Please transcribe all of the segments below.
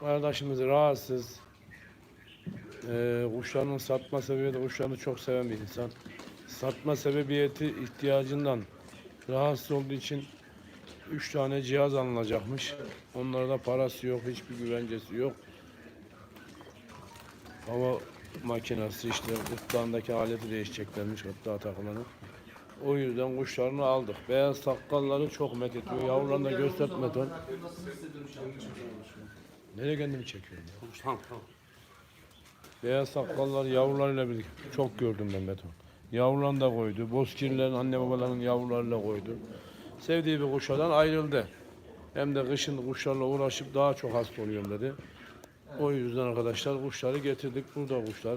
Kardeşimiz rahatsız. Ee, kuşlarının satma sebebi de kuşlarını çok seven bir insan. Satma sebebiyeti ihtiyacından rahatsız olduğu için 3 tane cihaz alınacakmış. Onlarda parası yok, hiçbir güvencesi yok. Hava makinesi işte gırtlağındaki aleti değişeceklermiş gırtlağa takılanı. O yüzden kuşlarını aldık. Beyaz sakalları çok met ediyor. Yavrularını da göstermeden. Nereye kendimi çekiyorum ya? Tamam tamam. Beyaz sakallar yavrularıyla birlikte çok gördüm ben beton. Yavrularını da koydu. Bozkirlerin anne babalarının yavrularıyla koydu. Sevdiği bir kuşlardan ayrıldı. Hem de kışın kuşlarla uğraşıp daha çok hasta oluyorum dedi. O yüzden arkadaşlar kuşları getirdik. Burada kuşlar.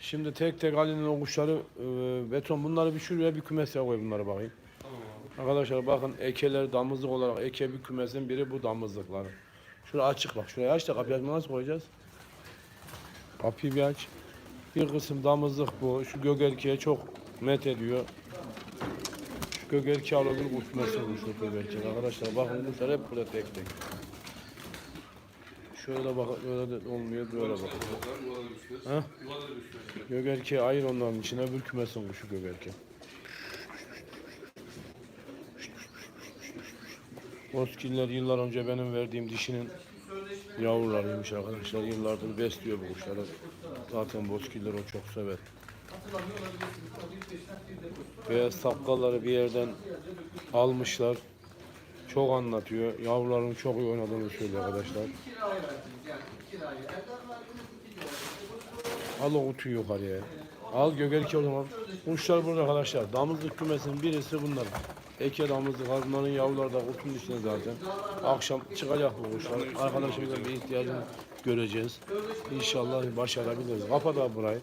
Şimdi tek tek Ali'nin o kuşları e, beton bunları bir şuraya bir kümese koy bunları bakayım. Arkadaşlar bakın ekeler damızlık olarak eke bir kümesin biri bu damızlıkları. Şuraya açık bak. Şuraya aç da kapıyı nasıl koyacağız? Kapıyı bir aç. Bir kısım damızlık bu. Şu gök erkeğe çok met ediyor. Şu gök erkeği alabilir uçmasın bu şu gök erkeği. Arkadaşlar bakın kuşlar hep burada tek tek. Şöyle bak, öyle de olmuyor, böyle bak. Ha? Gök erkeği ayır onların içine bir kümesin kuşu gök erkeği. Bozkiller yıllar önce benim verdiğim dişinin yavrularıymış arkadaşlar. Yıllardır besliyor bu kuşları. Zaten bozkiller o çok sever. Beyaz sapkalları bir yerden almışlar. Çok anlatıyor. Yavruların çok iyi oynadığını söylüyor arkadaşlar. Al o kutuyu yukarıya. Al gögerki o zaman. Kuşlar burada arkadaşlar. Damızlık kümesinin birisi bunlar. Eke damızlık bunların yavruları da kutunun içinde zaten. Akşam çıkacak bu kuşlar. Arkadaşımızın bir ihtiyacını göreceğiz. İnşallah başarabiliriz. Kapa da burayı.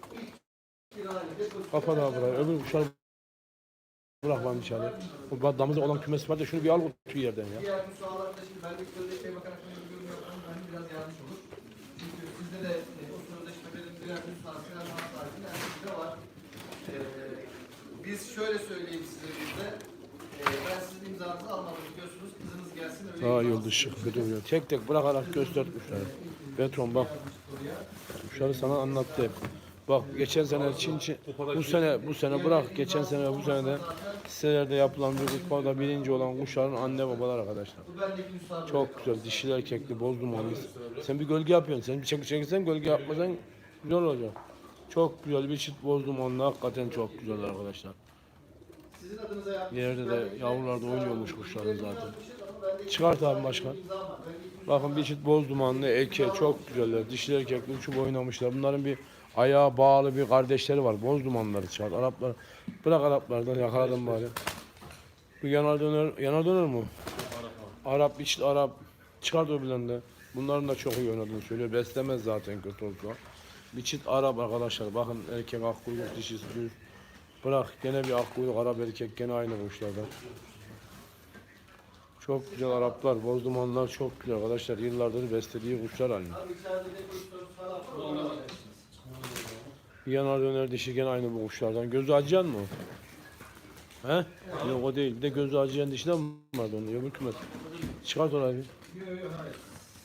Kapa da burayı. Öbür kuşlar bırak lan dışarı. Bu damızlık olan kümesi var da şunu bir al kutuyu yerden ya. Sizde de e. E, biz şöyle söyleyeyim size bizde. İmzanızı almadım diyorsunuz. Kızınız gelsin öyle Daha imzalasın. yolda şık kötü oluyor. Tek tek bırakarak göstermişler. Beton bak. Kuşları sana anlattı hep. Bak geçen sene Çin Çin bu sene bu sene bırak geçen sene bu sene de sitelerde yapılan bir kupada birinci olan kuşların anne babalar arkadaşlar. Çok güzel dişili erkekli bozdum onu. Sen bir gölge yapıyorsun. Sen bir çek çekirsen gölge yapmasan güzel olacak. Çok güzel bir çift bozdum onunla hakikaten çok güzel arkadaşlar. Sizin adınıza yaptığım Yerde de yavrular da oynuyormuş kuşların zaten. Çıkart abi başkan. Bakın bir çift boz dumanlı eke çok güzeller. Dişli erkekli uçup oynamışlar. Bunların bir ayağa bağlı bir kardeşleri var. Boz dumanları çıkart. Araplar bırak Araplardan yakaladım bari. Bu yanar döner yanar döner mu? Arap bir çift Arap çıkart öbürlerini de. Bunların da çok iyi oynadığını söylüyor. Beslemez zaten kötü olsa. Bir çift Arap arkadaşlar. Bakın erkek ak kuyruk dişisi düz. Bırak gene bir ak kuyruk Arap erkek gene aynı kuşlardan. Çok güzel Araplar, boz dumanlar çok güzel arkadaşlar. Yıllardır beslediği kuşlar aynı. Abi yanar döner dişi gene aynı bu kuşlardan. Gözü acıyan mı? He? Yok o değil. Bir de gözü acıyan dişi de mi vardı onun? Öbür kümet. Çıkart orayı bir.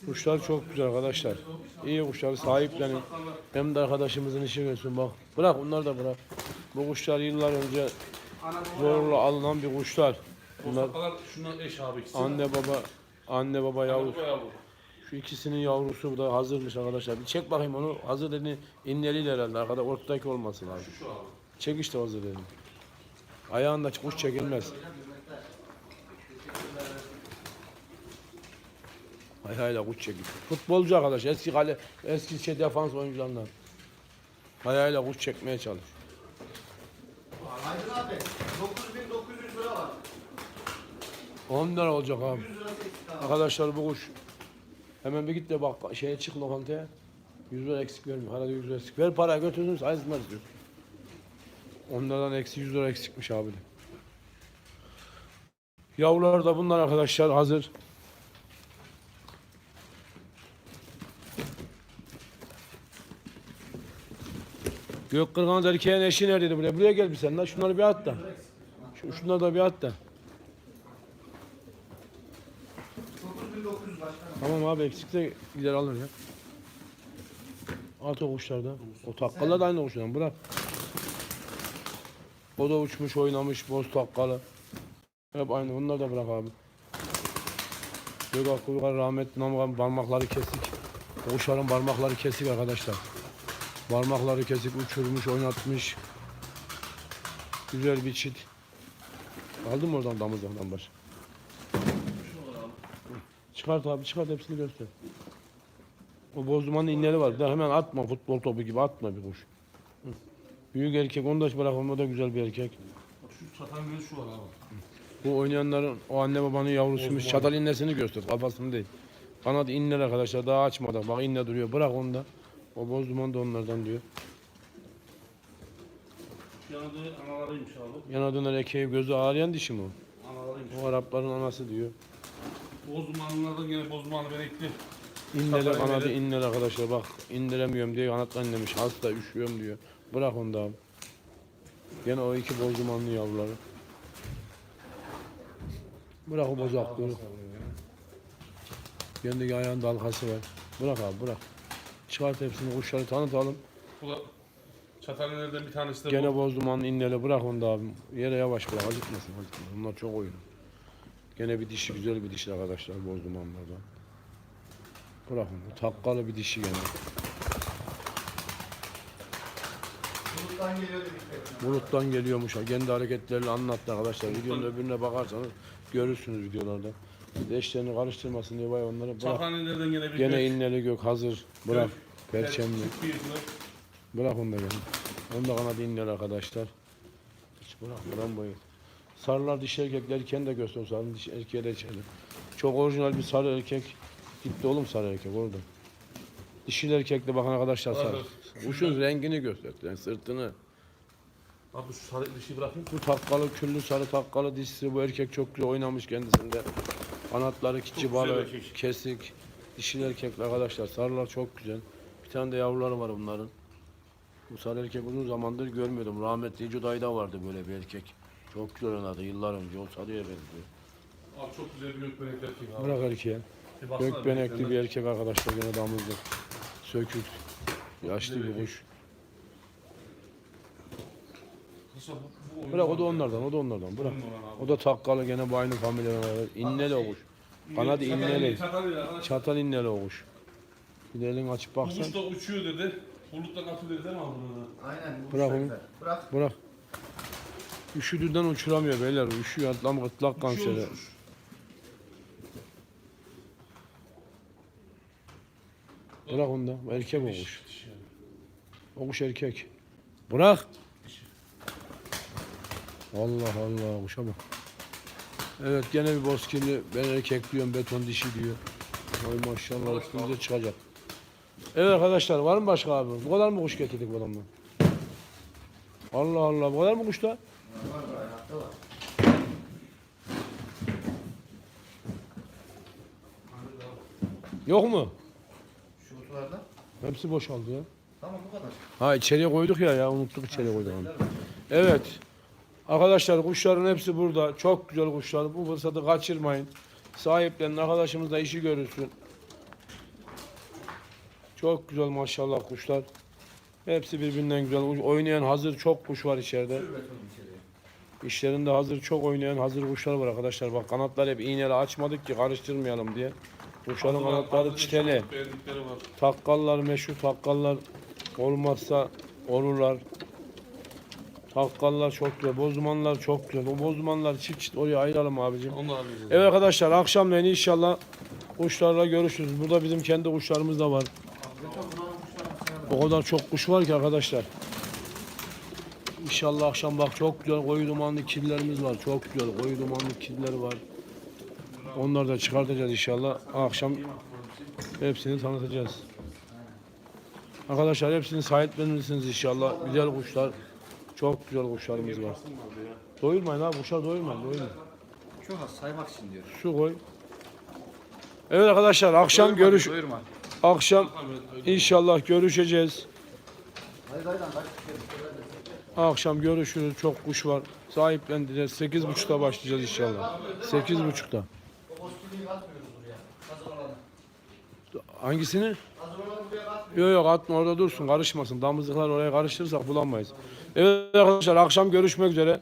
Kuşlar çok güzel arkadaşlar. İyi kuşları sahiplenin. Hem de arkadaşımızın işi görsün bak. Bırak onları da bırak. Bu kuşlar yıllar önce zorla alınan bir kuşlar. Bunlar şundan eş abi ikisi. anne baba anne baba yavru. Yavru. Yavru. Şu ikisinin yavrusu da hazırmış arkadaşlar. Bir çek bakayım onu. Hazır dedi. İnneliyle herhalde. Arkada ortadaki olması lazım. Şu abi. Çek işte hazır dedi. Ayağında kuş çekilmez. Ayağıyla kuş çekiyor. Futbolcu arkadaş. Eski kale, eski şey defans oyuncularından. Ayağıyla kuş çekmeye çalış. Aydın abi 9900 lira var. 10 lira olacak abi. 100 lira eksik abi. Arkadaşlar bu kuş. Hemen bir git de bak şeye çık lokantaya. 100 lira eksik vermiyor. Arada 100 lira eksik. Ver parayı götürsün sayısınlar diyor. Onlardan eksi 100 lira eksikmiş abi de. Yavrular da bunlar arkadaşlar hazır. Gök kırgan erkeğin eşi neredeydi buraya? Buraya gel bir sen lan. Şunları bir at da. Şu, şunları da bir at da. 9900 başkanım. Tamam abi eksikse gider alır ya. At o kuşlarda. O takkalı da aynı kuşlardan bırak. O da uçmuş oynamış boz takkalı. Hep aynı bunlar da bırak abi. Gökhan Kuyukan rahmetli Namıkan parmakları kesik. O Kuşların parmakları kesik arkadaşlar. Parmakları kesik uçurmuş oynatmış. Güzel bir çit. Aldın mı oradan damızlıktan baş? Çıkart abi çıkart hepsini göster. O bozdumanın inleri var. Bir de hemen atma futbol topu gibi atma bir kuş. Hı. Büyük erkek onu da bırakalım o da güzel bir erkek. Şu çatan göz şu var abi. Bu oynayanların o anne babanın yavrusuymuş. Çatal innesini göster kafasını değil. Kanat inler arkadaşlar daha açmadan. Bak inne duruyor bırak onu da. O bozduman da onlardan diyor. Yanında analarıymış abi. Yana döner ekeği gözü ağrıyan dişi mi o? Analarıymış. O Arapların anası diyor. Bozdumanlardan gene bozdumanı benekli. İnneler Kafayı kanadı böyle- inler arkadaşlar bak indiremiyorum diye kanatla inlemiş hasta üşüyorum diyor. Bırak onu da abi. Gene o iki bozdumanlı yavruları. Bırak o bozaklığı. Kendi ayağında halkası var. Bırak abi bırak. Çıkart hepsini kuşları tanıtalım. Bu da bir tanesi de Gene bu. bozdumanlı inneli bırak onu da abi. Yere yavaş bırak acıtmasın acıtmasın. Bunlar çok oyun. Gene bir dişi güzel bir dişi arkadaşlar bozdumanlardan. Bırak onu. Takkalı bir dişi gene. Buluttan geliyor dedik. Bekir. Buluttan geliyormuş. Kendi hareketlerini anlattı arkadaşlar. Videonun öbürüne bakarsanız görürsünüz videolarda. Eşlerini karıştırmasın diye vay onları bırak. Çatanlardan gene bir Gene göz. inneli gök hazır. Bırak. Perçemli. Bırak onu da gene. Onu da kanadı inneli arkadaşlar. Hiç bırak lan boyu. Sarılar dişi erkeklerken de göster sarı dişi erkeğe de içeride. Çok orijinal bir sarı erkek. Gitti oğlum sarı erkek orada. Dişil erkekle bakın arkadaşlar sarı. Kuşun rengini göster. Yani sırtını. Abi şu sarı şey bırakayım. Bu takkalı küllü sarı takkalı dişisi bu erkek çok güzel oynamış kendisinde. Kanatları cibalı, erkek. kesik. Dişil erkekler arkadaşlar sarılar çok güzel. Bir tane de yavruları var bunların. Bu sarı erkek uzun zamandır görmüyordum. Rahmetli Cuday'da vardı böyle bir erkek. Çok güzel oynadı yıllar önce. O sarıya benziyor. Abi çok güzel bir gökbenek erkek abi. Bırak erkeğe. Bir baksana Gökbenekli bir erkek arkadaşlar yine damızlık. Sökük. Yaşlı bir kuş. Kısa bu, bu oyun Bırak o da onlardan, o da onlardan. Bırak. O da takkalı gene bu aynı familyadan. İnneli o kuş. Kanadı inneli. Çatal ile arkadaş. Çatal inneli o kuş. Bir de elini açıp baksan. kuş da uçuyor dedi. Buluttan dedi değil mi abi bunu? Aynen. bu onu. bekler. Bırak. Bırak. Üşüdüğünden uçuramıyor beyler. Üşüyor atlam gırtlak kanseri. Bırak onu da. Erkek o kuş. Dişi yani. O kuş erkek. Bırak. Allah Allah kuşa bak. Evet gene bir bozkirli. Ben erkek diyorum beton dişi diyor. Oy maşallah üstümüze çıkacak. Evet arkadaşlar var mı başka abi? Bu kadar mı kuş getirdik bu adamdan? Allah Allah bu kadar mı kuş da? Var var. Hayatta var. Yok mu? Şu kutularda. Hepsi boşaldı ya. Tamam bu kadar. Ha içeriye koyduk ya ya unuttuk içeriye koyduk. onu. Evet. Arkadaşlar kuşların hepsi burada. Çok güzel kuşlar. Bu fırsatı kaçırmayın. Sahiplerin arkadaşımız da işi görürsün. Çok güzel maşallah kuşlar. Hepsi birbirinden güzel. Oynayan hazır çok kuş var içeride. Sür beton içeriye. İşlerinde hazır çok oynayan hazır kuşlar var arkadaşlar. Bak kanatlar hep iğneli açmadık ki karıştırmayalım diye. Kuşların Hazır- kanatları hazır çiteli. çok Beğendikleri var. Takkallar meşhur takkallar olmazsa olurlar. Takkallar çok güzel, bozdumanlar çok güzel. O bozdumanlar çift çift oraya ayıralım abicim. Onu da alacağız. Evet arkadaşlar akşamleyin inşallah kuşlarla görüşürüz. Burada bizim kendi kuşlarımız da var. O kadar çok kuş var ki arkadaşlar. İnşallah akşam bak çok güzel koyu dumanlı kirlerimiz var. Çok güzel koyu dumanlı kirler var. Onları da çıkartacağız inşallah. Akşam hepsini tanıtacağız. Arkadaşlar hepsini sahiplenirsiniz inşallah. Güzel kuşlar. Çok güzel kuşlarımız var. Doyurmayın abi kuşlar doyurmayın. doyurmayın. Çok az saymak için diyor. Su koy. Evet arkadaşlar akşam görüş Doyurma. akşam inşallah görüşeceğiz. Hayır hayır lan. Akşam görüşürüz. Çok kuş var. Sahiplendireceğiz. Sekiz buçukta başlayacağız inşallah. Sekiz buçukta. Hangisini? Yok yok atma orada dursun karışmasın. Damızlıklar oraya karıştırırsak bulamayız. Evet arkadaşlar akşam görüşmek üzere.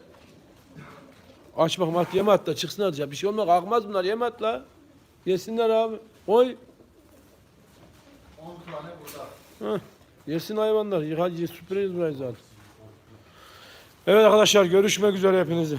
Aç bakayım at yeme at da çıksın ya. Bir şey olmaz kalkmaz bunlar yeme at la. Yesinler abi. Oy. 10 tane burada. Heh. Yesin hayvanlar. Hadi süpürürüz burayı zaten. Evet arkadaşlar görüşmek üzere hepinizi.